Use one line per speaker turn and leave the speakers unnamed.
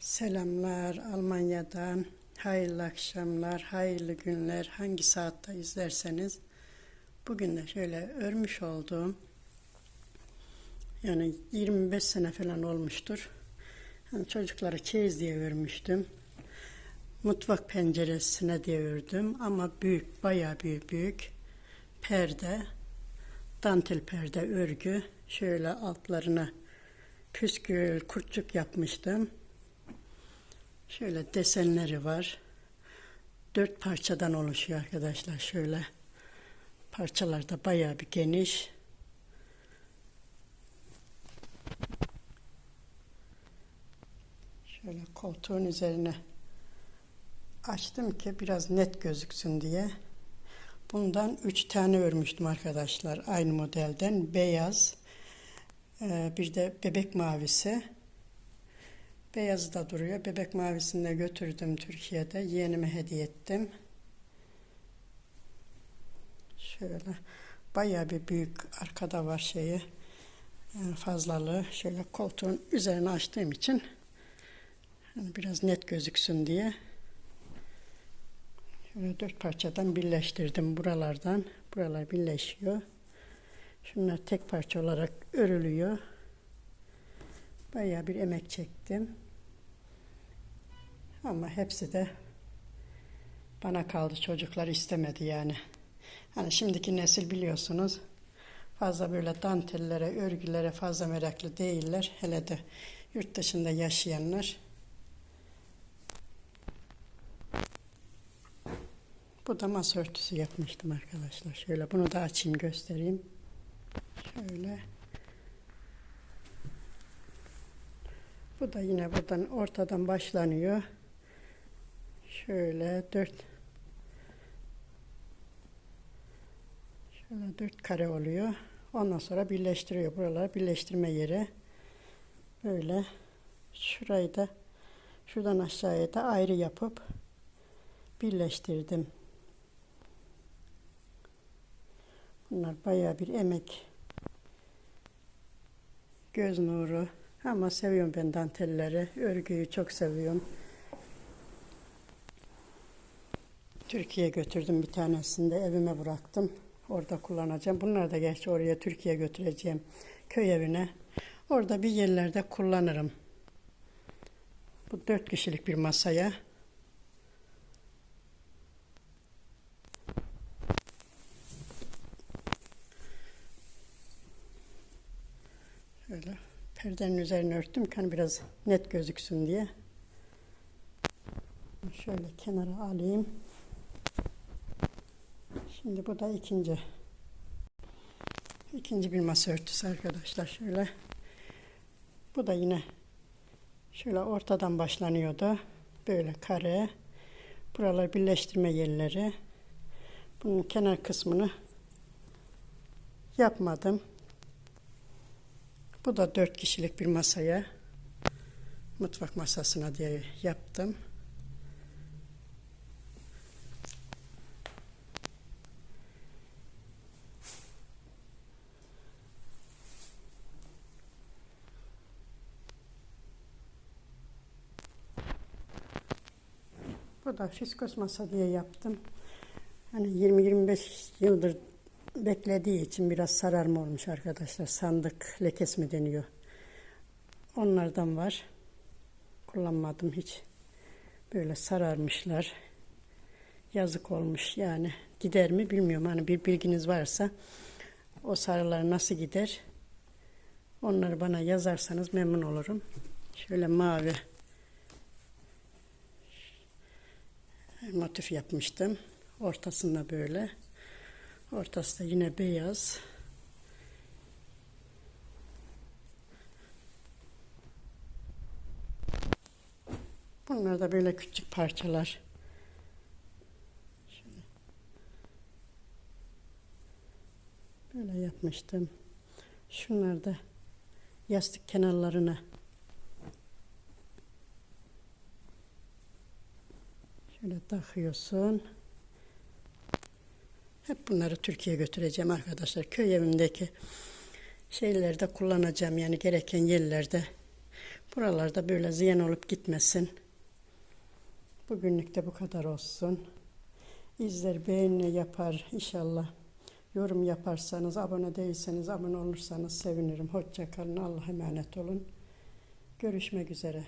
Selamlar Almanya'dan. Hayırlı akşamlar, hayırlı günler. Hangi saatte izlerseniz. Bugün de şöyle örmüş olduğum yani 25 sene falan olmuştur. Yani çocuklara çeyiz diye örmüştüm. Mutfak penceresine diye ördüm ama büyük, bayağı büyük büyük perde, dantel perde örgü. Şöyle altlarına püskül, kurtçuk yapmıştım. Şöyle desenleri var. Dört parçadan oluşuyor arkadaşlar. Şöyle parçalar da bayağı bir geniş. Şöyle koltuğun üzerine açtım ki biraz net gözüksün diye. Bundan üç tane örmüştüm arkadaşlar. Aynı modelden. Beyaz. Ee, bir de bebek mavisi. Beyazı da duruyor. Bebek mavisini de götürdüm Türkiye'de. Yeğenime hediye ettim. Şöyle bayağı bir büyük arkada var şeyi e, fazlalığı. Şöyle koltuğun üzerine açtığım için hani biraz net gözüksün diye şöyle dört parçadan birleştirdim buralardan. Buralar birleşiyor. Şunlar tek parça olarak örülüyor. Bayağı bir emek çektim. Ama hepsi de bana kaldı. Çocuklar istemedi yani. Hani şimdiki nesil biliyorsunuz fazla böyle dantellere, örgülere fazla meraklı değiller. Hele de yurt dışında yaşayanlar. Bu da masa örtüsü yapmıştım arkadaşlar. Şöyle bunu da açayım göstereyim. Şöyle. Bu da yine buradan ortadan başlanıyor. Şöyle dört şöyle dört kare oluyor. Ondan sonra birleştiriyor. Buralar birleştirme yeri. Böyle şurayı da şuradan aşağıya da ayrı yapıp birleştirdim. Bunlar bayağı bir emek. Göz nuru. Ama seviyorum ben dantelleri. Örgüyü çok seviyorum. Türkiye'ye götürdüm bir tanesini de evime bıraktım. Orada kullanacağım. Bunları da gerçi oraya Türkiye'ye götüreceğim. Köy evine. Orada bir yerlerde kullanırım. Bu dört kişilik bir masaya. Şöyle perdenin üzerine örttüm ki hani biraz net gözüksün diye. Şöyle kenara alayım. Şimdi bu da ikinci. ikinci bir masa örtüsü arkadaşlar. Şöyle. Bu da yine şöyle ortadan başlanıyordu. Böyle kare. Buralar birleştirme yerleri. Bunun kenar kısmını yapmadım. Bu da dört kişilik bir masaya mutfak masasına diye yaptım. Bu da fiskos masa diye yaptım. Hani 20-25 yıldır beklediği için biraz sararma olmuş arkadaşlar. Sandık lekes mi deniyor? Onlardan var. Kullanmadım hiç. Böyle sararmışlar. Yazık olmuş yani. Gider mi bilmiyorum. Hani bir bilginiz varsa o sarılar nasıl gider? Onları bana yazarsanız memnun olurum. Şöyle mavi motif yapmıştım. Ortasında böyle. Ortası da yine beyaz. Bunlar da böyle küçük parçalar. Şöyle. Böyle yapmıştım. Şunlar da yastık kenarlarına şöyle takıyorsun. Hep bunları Türkiye'ye götüreceğim arkadaşlar. Köy evimdeki şeyleri de kullanacağım yani gereken yerlerde. Buralarda böyle ziyan olup gitmesin. Bugünlük de bu kadar olsun. İzler beğeni yapar inşallah. Yorum yaparsanız, abone değilseniz, abone olursanız sevinirim. Hoşça kalın. Allah'a emanet olun. Görüşmek üzere.